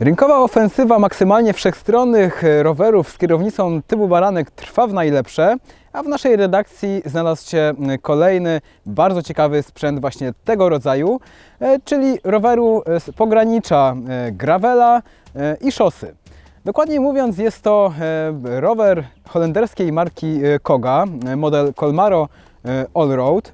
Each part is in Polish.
Rynkowa ofensywa maksymalnie wszechstronnych e, rowerów z kierownicą typu baranek trwa w najlepsze, a w naszej redakcji znalazł się kolejny bardzo ciekawy sprzęt właśnie tego rodzaju, e, czyli roweru e, z pogranicza gravela i szosy. Dokładniej mówiąc, jest to rower holenderskiej marki Koga, model Colmaro Allroad,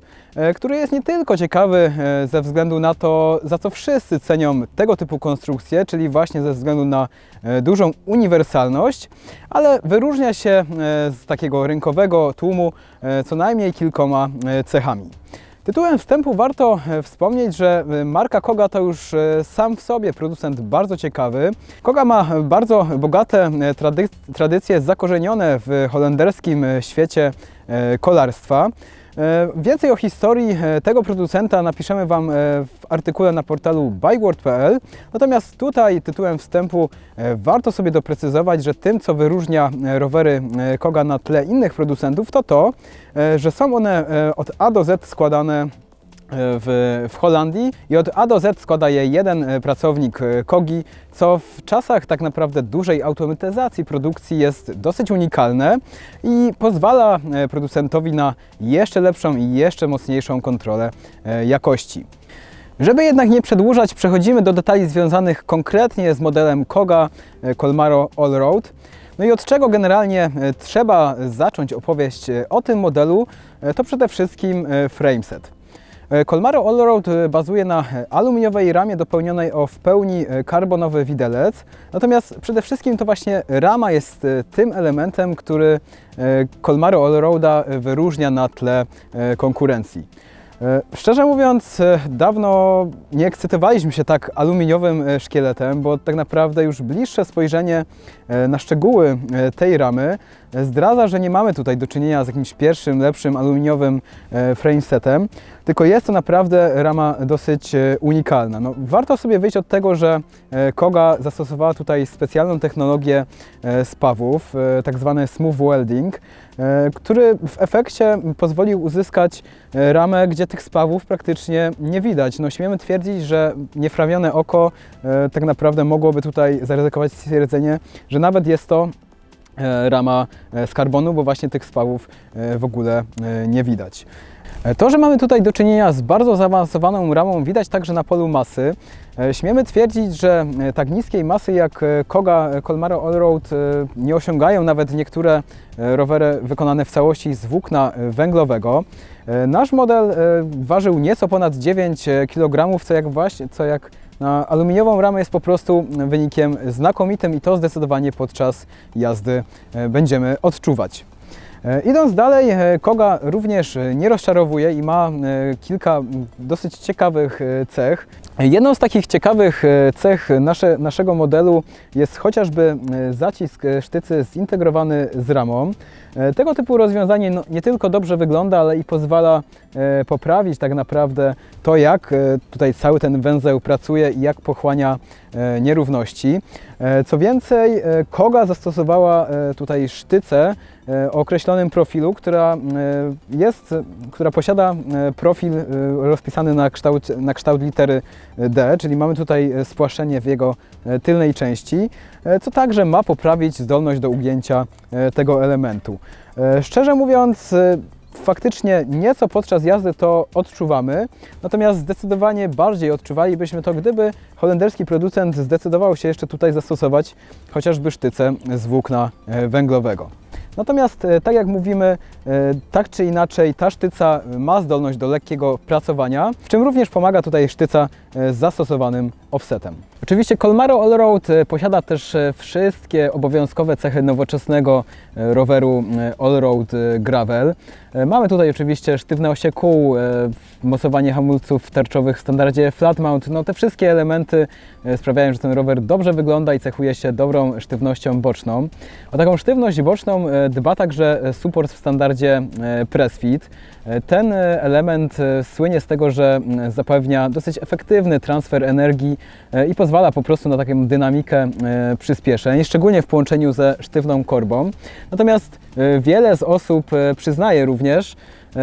który jest nie tylko ciekawy e, ze względu na to, za co wszyscy cenią tego typu konstrukcje, czyli właśnie ze względu na e, dużą uniwersalność, ale wyróżnia się e, z takiego rynkowego tłumu e, co najmniej kilkoma e, cechami. Tytułem wstępu warto e, wspomnieć, że e, marka Koga to już e, sam w sobie producent bardzo ciekawy. Koga ma bardzo bogate e, trady tradycje zakorzenione w holenderskim e, świecie e, kolarstwa. E, Więcej o historii e, tego producenta napiszemy Wam e, w artykule na portalu bikeworld.pl. Natomiast tutaj tytułem wstępu warto sobie doprecyzować, że tym, co wyróżnia rowery Koga na tle innych producentów, to to, że są one od A do Z składane w, w Holandii i od A do Z składa je jeden e, pracownik e, Kogi, co w czasach tak naprawdę dużej automatyzacji produkcji jest dosyć unikalne i pozwala e, producentowi na jeszcze lepszą i jeszcze mocniejszą kontrolę jakości. Żeby jednak nie przedłużać, przechodzimy do detali związanych konkretnie z modelem Koga Colmaro Allroad. No i od czego generalnie trzeba zacząć opowieść o tym modelu, to przede wszystkim frameset. E, Colmaro Allroad e, bazuje na e, aluminiowej ramie dopełnionej o w pełni karbonowy widelec. Natomiast przede wszystkim to właśnie rama jest tym elementem, który Colmaro Allroada wyróżnia na tle konkurencji. Szczerze mówiąc, dawno nie ekscytowaliśmy się tak aluminiowym szkieletem, bo tak naprawdę już bliższe spojrzenie na szczegóły e, tej ramy e, zdradza, że nie mamy tutaj do czynienia z jakimś pierwszym, lepszym aluminiowym e, framesetem, tylko jest to naprawdę rama dosyć e, unikalna. No, warto sobie wyjść od tego, że e, Koga zastosowała tutaj specjalną technologię e, spawów, e, tak zwany smooth welding, e, który w efekcie pozwolił uzyskać e, ramę, gdzie tych spawów praktycznie nie widać. No, śmiemy twierdzić, że niefrawione oko e, tak naprawdę mogłoby tutaj zaryzykować stwierdzenie, że nawet jest to e, rama e, z karbonu, bo właśnie tych spawów e, w ogóle nie widać. To, że mamy tutaj do czynienia z bardzo zaawansowaną ramą, widać także na polu masy. Śmiemy twierdzić, że tak niskiej masy jak Koga Colmaro Allroad nie osiągają nawet niektóre rowery wykonane w całości z włókna węglowego. Nasz model ważył nieco ponad 9 kg, co jak właśnie, co jak aluminiową ramę jest po prostu wynikiem znakomitym i to zdecydowanie podczas jazdy e, będziemy odczuwać. E, Idąc dalej, e, Koga również e, nie rozczarowuje i ma kilka dosyć ciekawych cech. Jedną z takich ciekawych cech nasze, naszego modelu jest chociażby zacisk sztycy zintegrowany z ramą. Tego typu rozwiązanie no, nie tylko dobrze wygląda, ale i pozwala poprawić tak naprawdę to, jak tutaj cały ten węzeł pracuje i jak pochłania nierówności. E, Co więcej, e, Koga zastosowała e, tutaj sztycę e, o określonym profilu, która, e, jest, która posiada e, profil e, rozpisany na kształt, na kształt litery D, czyli mamy tutaj e, spłaszczenie w jego e, tylnej części, e, co także ma poprawić zdolność do ugięcia e, tego elementu. E, Szczerze mówiąc, e, faktycznie nieco podczas jazdy to odczuwamy, natomiast zdecydowanie bardziej odczuwalibyśmy to, gdyby holenderski producent zdecydował się jeszcze tutaj zastosować chociażby sztycę z włókna e, węglowego. Natomiast, e, tak jak mówimy, e, tak czy inaczej, ta sztyca ma zdolność do lekkiego pracowania, w czym również pomaga tutaj sztyca z zastosowanym offsetem. Oczywiście Colmaro Allroad e, posiada też e, wszystkie obowiązkowe cechy nowoczesnego e, roweru Allroad Gravel. Mamy tutaj oczywiście sztywne osie kół, mocowanie hamulców tarczowych w standardzie flat mount. No te wszystkie elementy sprawiają, że ten rower dobrze wygląda i cechuje się dobrą sztywnością boczną. O taką sztywność boczną dba także support w standardzie PressFit. Ten element słynie z tego, że zapewnia dosyć efektywny transfer energii i pozwala po prostu na taką dynamikę e, przyspieszeń, szczególnie w połączeniu ze sztywną korbą. Natomiast e, wiele z osób e, przyznaje również,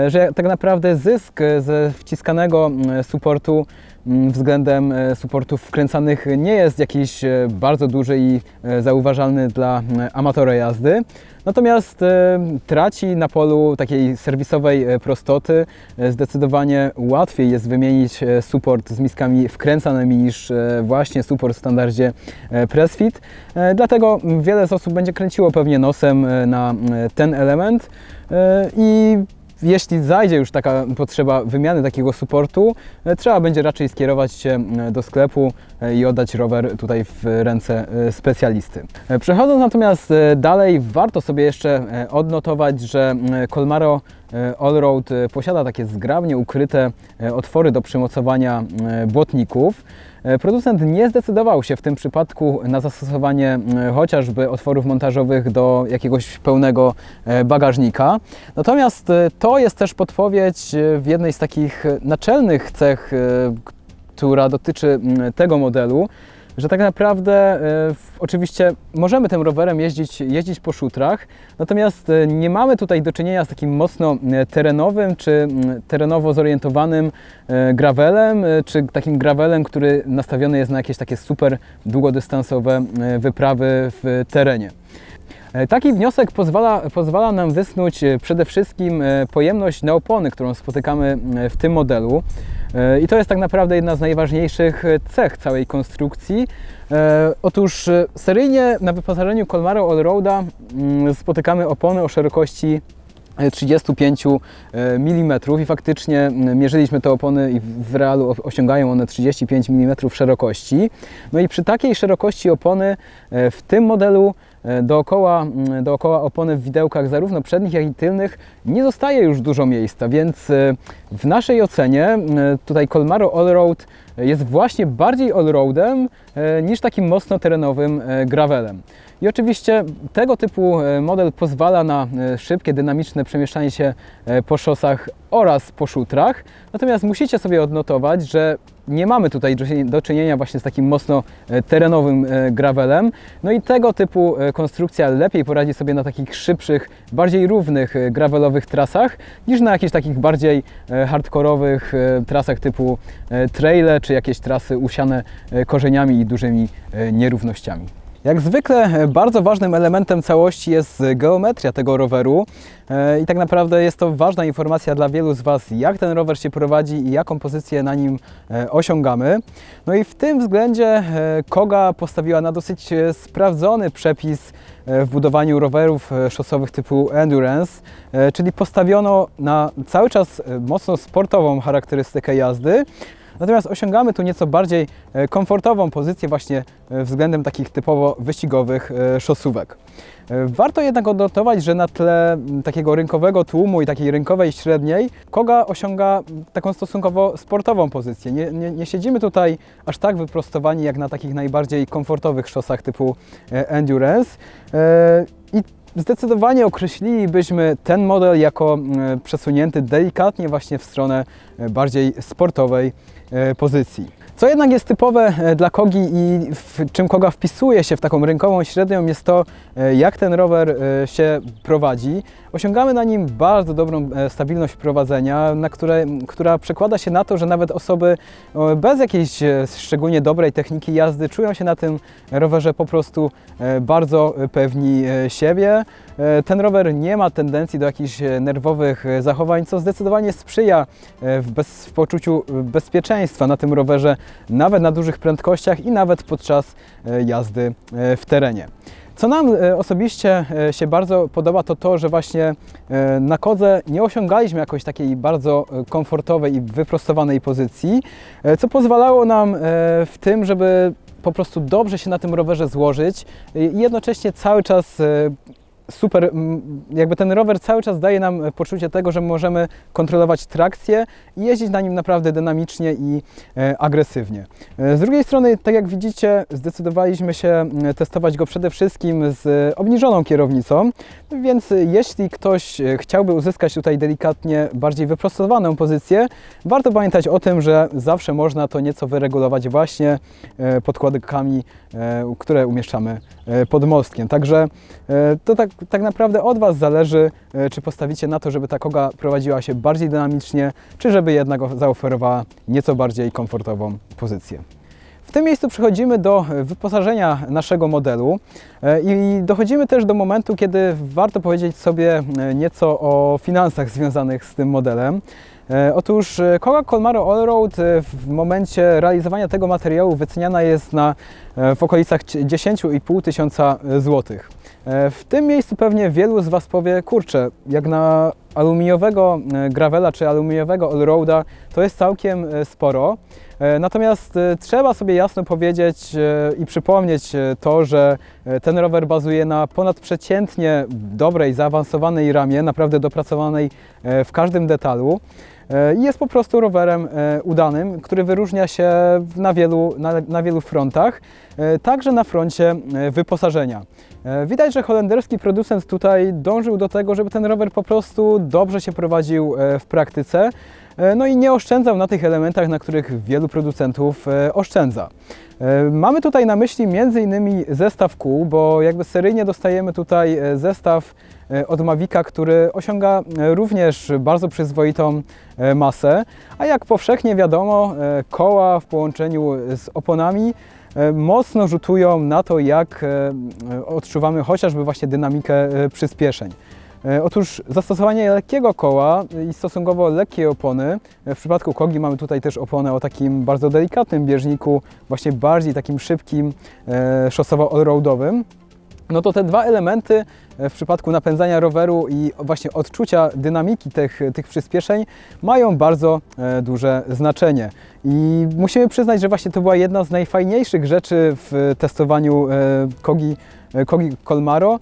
że tak naprawdę zysk e, ze wciskanego supportu względem e, supportów wkręcanych nie jest jakiś e, bardzo duży i e, zauważalny dla amatora jazdy. Natomiast e, traci na polu takiej serwisowej e, prostoty. E, Zdecydowanie łatwiej jest wymienić e, support z miskami wkręcanymi niż e, właśnie support w standardzie e, PressFit. E, Dlatego wiele z osób będzie kręciło pewnie nosem e, na ten element e, i jeśli zajdzie już taka potrzeba wymiany takiego supportu, e, trzeba będzie raczej skierować się m, do sklepu e, i oddać rower tutaj w ręce e, specjalisty. E, Przechodząc natomiast e, dalej, warto sobie jeszcze e, odnotować, że Colmaro e, Allroad e, posiada takie zgrabnie ukryte e, otwory do przymocowania e, błotników. E, Producent nie zdecydował się w tym przypadku na zastosowanie chociażby otworów montażowych do jakiegoś pełnego e, bagażnika. Natomiast e, to jest też podpowiedź e, w jednej z takich e, naczelnych cech, e, która dotyczy tego modelu, że tak naprawdę e, oczywiście możemy tym rowerem jeździć, jeździć po szutrach, natomiast e, nie mamy tutaj do czynienia z takim mocno e, terenowym czy terenowo zorientowanym gravelem, czy takim gravelem, który nastawiony jest na jakieś takie super długodystansowe wyprawy w terenie. Taki wniosek pozwala, pozwala nam wysnuć przede wszystkim pojemność na opony, którą spotykamy w tym modelu. E, I to jest tak naprawdę jedna z najważniejszych e, cech całej konstrukcji. E, Otóż seryjnie na wyposażeniu Colmaro Allroada mm, spotykamy opony o szerokości e, 35 mm i faktycznie mierzyliśmy te opony i w realu osiągają one 35 mm szerokości. No i przy takiej szerokości opony w tym modelu dookoła, mm, dookoła opony w widełkach zarówno przednich jak i tylnych nie zostaje już dużo miejsca, więc e, w naszej ocenie e, tutaj Colmaro Allroad jest właśnie bardziej allroadem e, niż takim mocno terenowym e, gravelem. I oczywiście tego typu e, model pozwala na e, szybkie, dynamiczne przemieszczanie się e, po szosach oraz po szutrach. Natomiast musicie sobie odnotować, że nie mamy tutaj do- czynienia właśnie z takim mocno e, terenowym e, gravelem. No i tego typu e, konstrukcja lepiej poradzi sobie na takich szybszych, bardziej równych gravelowych trasach niż na jakichś takich bardziej hardkorowych trasach typu e, traile czy jakieś trasy usiane korzeniami i dużymi nierównościami. Jak zwykle e, bardzo ważnym elementem całości jest e, geometria tego roweru e, i tak naprawdę jest to ważna informacja dla wielu z Was, jak ten rower się prowadzi i jaką pozycję na nim osiągamy. No i w tym względzie Koga postawiła na dosyć sprawdzony przepis w budowaniu rowerów szosowych typu endurance, czyli postawiono na cały czas mocno sportową charakterystykę jazdy, Natomiast osiągamy tu nieco bardziej e, komfortową pozycję właśnie e, względem takich typowo wyścigowych e, szosówek. Warto jednak odnotować, że na tle takiego rynkowego tłumu i takiej rynkowej średniej Koga osiąga taką stosunkowo sportową pozycję. Nie, nie, nie siedzimy tutaj aż tak wyprostowani jak na takich najbardziej komfortowych szosach typu endurance. I Zdecydowanie określilibyśmy ten model jako przesunięty delikatnie właśnie w stronę bardziej sportowej pozycji. Co jednak jest typowe e, dla Kogi i w czym Koga wpisuje się w taką rynkową średnią jest to, e, jak ten rower e, się prowadzi. Osiągamy na nim bardzo dobrą stabilność prowadzenia, na które, która przekłada się na to, że nawet osoby bez jakiejś szczególnie dobrej techniki jazdy czują się na tym rowerze po prostu bardzo pewni siebie. Ten rower nie ma tendencji do jakichś nerwowych zachowań, co zdecydowanie sprzyja w, bez, w poczuciu bezpieczeństwa na tym rowerze, nawet na dużych prędkościach i nawet podczas e, jazdy e, w terenie. Co nam e, osobiście się bardzo podoba, to to, że właśnie na kodze nie osiągaliśmy jakoś takiej bardzo komfortowej i wyprostowanej pozycji, co pozwalało nam w tym, żeby po prostu dobrze się na tym rowerze złożyć i jednocześnie cały czas super, jakby ten rower cały czas daje nam poczucie tego, że możemy kontrolować trakcję i jeździć na nim naprawdę dynamicznie i e, agresywnie. E, Z drugiej strony, tak jak widzicie, zdecydowaliśmy się testować go przede wszystkim z obniżoną kierownicą, więc jeśli ktoś e, chciałby uzyskać tutaj delikatnie bardziej wyprostowaną pozycję, warto pamiętać o tym, że zawsze można to nieco wyregulować właśnie e, podkładkami, e, które umieszczamy e, pod mostkiem. Także e, to tak tak naprawdę od Was zależy, e, czy postawicie na to, żeby ta koga prowadziła się bardziej dynamicznie, czy żeby jednak zaoferowała nieco bardziej komfortową pozycję. W tym miejscu przechodzimy do wyposażenia naszego modelu e, i dochodzimy też do momentu, kiedy warto powiedzieć sobie e, nieco o finansach związanych z tym modelem. E, Otóż e, koła Colmaro Allroad e, w momencie realizowania tego materiału wyceniana jest na w okolicach cie- 10,5 tysiąca złotych. W tym miejscu pewnie wielu z Was powie, kurczę, jak na aluminiowego gravela czy aluminiowego allroada to jest całkiem sporo. Natomiast trzeba sobie jasno powiedzieć i przypomnieć to, że ten rower bazuje na ponadprzeciętnie dobrej, zaawansowanej ramie, naprawdę dopracowanej w każdym detalu. E, I jest po prostu rowerem e, udanym, który wyróżnia się na wielu, na, na wielu frontach, e, także na froncie wyposażenia. Widać, że holenderski producent tutaj dążył do tego, żeby ten rower po prostu dobrze się prowadził w praktyce, no i nie oszczędzał na tych elementach, na których wielu producentów oszczędza. E, Mamy tutaj na myśli m.in. zestaw kół, bo jakby seryjnie dostajemy tutaj e, zestaw e, od Mavica, który osiąga również bardzo przyzwoitą masę, a jak powszechnie wiadomo, koła w połączeniu z oponami mocno rzutują na to, jak odczuwamy chociażby właśnie dynamikę przyspieszeń. E, Otóż zastosowanie lekkiego koła i stosunkowo lekkiej opony, e, w przypadku kogi mamy tutaj też oponę o takim bardzo delikatnym bieżniku, właśnie bardziej takim szybkim, e, szosowo-allroadowym, no to te dwa elementy w przypadku napędzania roweru i właśnie odczucia dynamiki tych, tych przyspieszeń mają bardzo duże znaczenie. I musimy przyznać, że właśnie to była jedna z najfajniejszych rzeczy w testowaniu kogi, kogi Colmaro,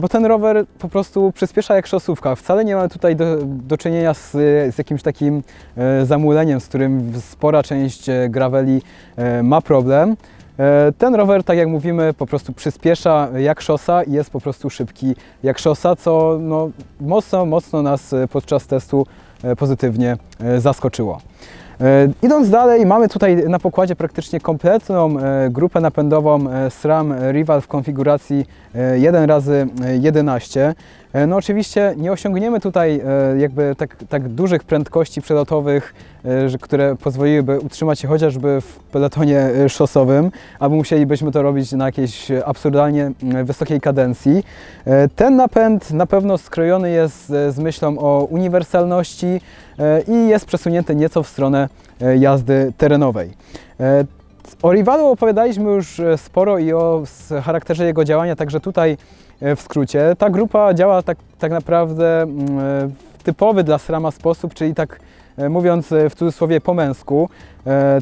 bo ten rower po prostu przyspiesza jak szosówka. Wcale nie mamy tutaj do, do czynienia z, z jakimś takim e, zamuleniem, z którym spora część e, graveli e, ma problem. E, Ten rower, tak jak mówimy, po prostu przyspiesza jak szosa i jest po prostu szybki jak szosa, co no, mocno, mocno nas e, podczas testu e, pozytywnie e, zaskoczyło. E, Idąc dalej, mamy tutaj na pokładzie praktycznie kompletną e, grupę napędową e, SRAM Rival w konfiguracji e, 1 razy 11 E, No oczywiście nie osiągniemy tutaj e, jakby tak, tak dużych prędkości przelotowych, e, które pozwoliłyby utrzymać się chociażby w peletonie e, szosowym, albo musielibyśmy to robić na jakiejś absurdalnie wysokiej kadencji. E, Ten napęd na pewno skrojony jest e, z myślą o uniwersalności e, i jest przesunięty nieco w stronę e, jazdy terenowej. E, O Rivalu opowiadaliśmy już sporo i o charakterze jego działania, także tutaj w skrócie. Ta grupa działa tak, tak naprawdę mm, w typowy dla SRAMa sposób, czyli tak mówiąc w cudzysłowie po męsku.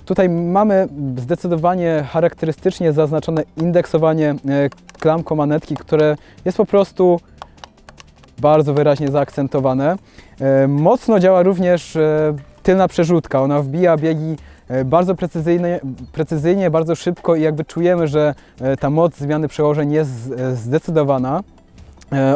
Tutaj mamy zdecydowanie charakterystycznie zaznaczone indeksowanie klamką manetki, które jest po prostu bardzo wyraźnie zaakcentowane. E, Mocno działa również e, tylna przerzutka. Ona wbija biegi e, bardzo precyzyjnie, precyzyjnie, bardzo szybko i jakby czujemy, że ta moc zmiany przełożeń jest zdecydowana.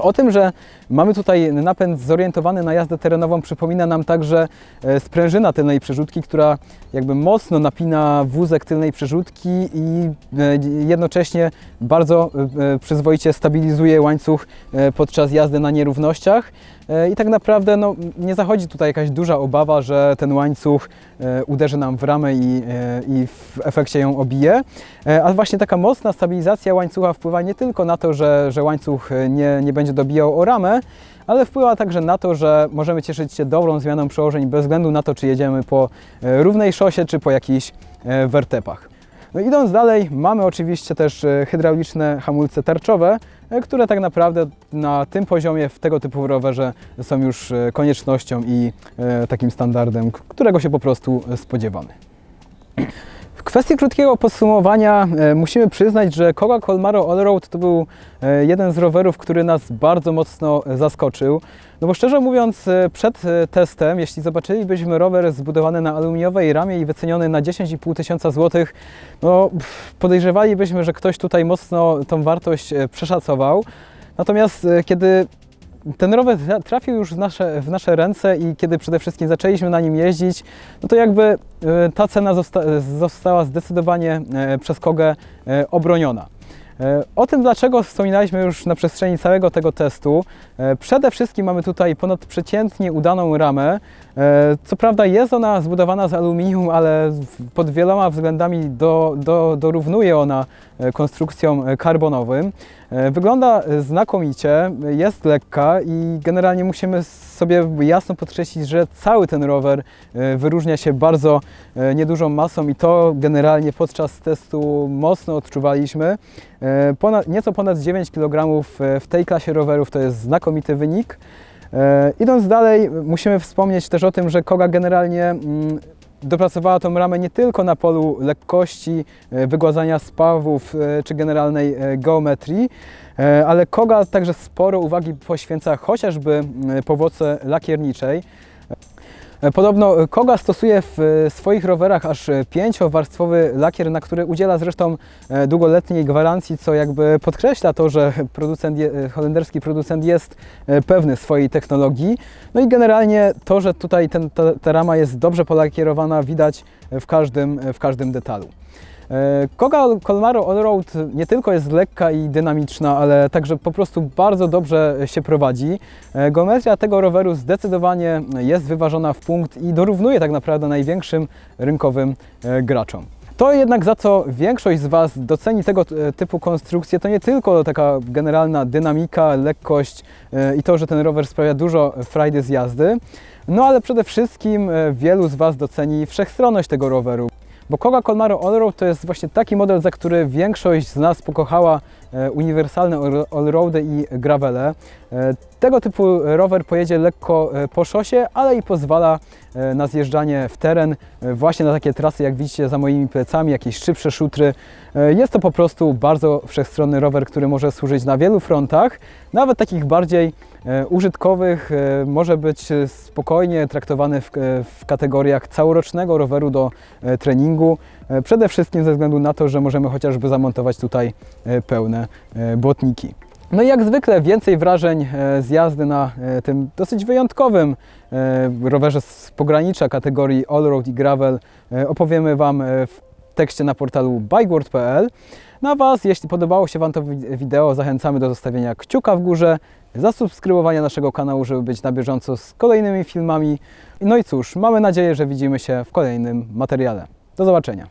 O tym, że mamy tutaj napęd zorientowany na jazdę terenową, przypomina nam także e, sprężyna tylnej przerzutki, która jakby mocno napina wózek tylnej przerzutki i e, jednocześnie bardzo e, przyzwoicie stabilizuje łańcuch podczas jazdy na nierównościach. I tak naprawdę no, nie zachodzi tutaj jakaś duża obawa, że ten łańcuch uderzy nam w ramę i, i w efekcie ją obije. A właśnie taka mocna stabilizacja łańcucha wpływa nie tylko na to, że, że łańcuch nie, nie będzie dobijał o ramę, ale wpływa także na to, że możemy cieszyć się dobrą zmianą przełożeń bez względu na to, czy jedziemy po e, równej szosie, czy po jakichś e, wertepach. No idąc dalej, mamy oczywiście też e, hydrauliczne hamulce tarczowe, które tak naprawdę na tym poziomie w tego typu rowerze są już koniecznością i takim standardem, którego się po prostu spodziewamy. W kwestii krótkiego podsumowania e, musimy przyznać, że Koga Colmaro Allroad to był e, jeden z rowerów, który nas bardzo mocno zaskoczył. No bo szczerze mówiąc, e, przed testem, jeśli zobaczylibyśmy rower zbudowany na aluminiowej ramie i wyceniony na 10,5 tysiąca złotych, no podejrzewalibyśmy, że ktoś tutaj mocno tą wartość przeszacował. Natomiast kiedy ten rower tra- trafił już w nasze, w nasze ręce i kiedy przede wszystkim zaczęliśmy na nim jeździć, no to jakby e, ta cena zosta- została zdecydowanie e, przez Kogę e, obroniona. O tym, dlaczego wspominaliśmy już na przestrzeni całego tego testu. Przede wszystkim mamy tutaj ponadprzeciętnie udaną ramę. Co prawda jest ona zbudowana z aluminium, ale pod wieloma względami do, do, dorównuje ona konstrukcjom karbonowym. E, Wygląda e, znakomicie, jest lekka i generalnie musimy sobie jasno podkreślić, że cały ten rower e, wyróżnia się bardzo niedużą masą i to generalnie podczas testu mocno odczuwaliśmy. Ponad, nieco ponad 9 kg w tej klasie rowerów to jest znakomity wynik. Idąc dalej, musimy wspomnieć też o tym, że Koga generalnie mm, dopracowała tą ramę nie tylko na polu lekkości, e, wygładzania spawów e, czy generalnej e, geometrii, ale Koga także sporo uwagi poświęca chociażby powłoce lakierniczej. E, Podobno e, Koga stosuje w e, swoich rowerach aż pięciowarstwowy lakier, na który udziela zresztą długoletniej gwarancji, co jakby podkreśla to, że producent, holenderski producent jest pewny swojej technologii. No i generalnie to, że tutaj ten, ta, ta rama jest dobrze polakierowana, widać w każdym, w każdym detalu. E, Koga Colmaro Allroad nie tylko jest lekka i dynamiczna, ale także po prostu bardzo dobrze się prowadzi. E, Geometria tego roweru zdecydowanie jest wyważona w punkt i dorównuje tak naprawdę największym rynkowym e, graczom. To jednak za co większość z Was doceni tego typu konstrukcje, to nie tylko taka generalna dynamika, lekkość i to, że ten rower sprawia dużo frajdy z jazdy, no ale przede wszystkim wielu z Was doceni wszechstronność tego roweru. Bo Koga Colmaro Allroad to jest właśnie taki model, za który większość z nas pokochała uniwersalne all- allroady i gravele. E, Tego typu rower pojedzie lekko e, po szosie, ale i pozwala e, na zjeżdżanie w teren, e, właśnie na takie trasy, jak widzicie za moimi plecami, jakieś szybsze szutry. E, Jest to po prostu bardzo wszechstronny rower, który może służyć na wielu frontach, nawet takich bardziej e, użytkowych, e, może być e, spokojnie traktowany w, e, w kategoriach całorocznego roweru do e, treningu. E, Przede wszystkim ze względu na to, że możemy chociażby zamontować tutaj e, pełne e, błotniki. No i jak zwykle więcej wrażeń z jazdy na tym dosyć wyjątkowym rowerze z pogranicza kategorii Allroad i Gravel opowiemy Wam w tekście na portalu bikeworld.pl. Na Was, jeśli podobało się Wam to wi- wideo, zachęcamy do zostawienia kciuka w górze, zasubskrybowania naszego kanału, żeby być na bieżąco z kolejnymi filmami. No i cóż, mamy nadzieję, że widzimy się w kolejnym materiale. Do zobaczenia.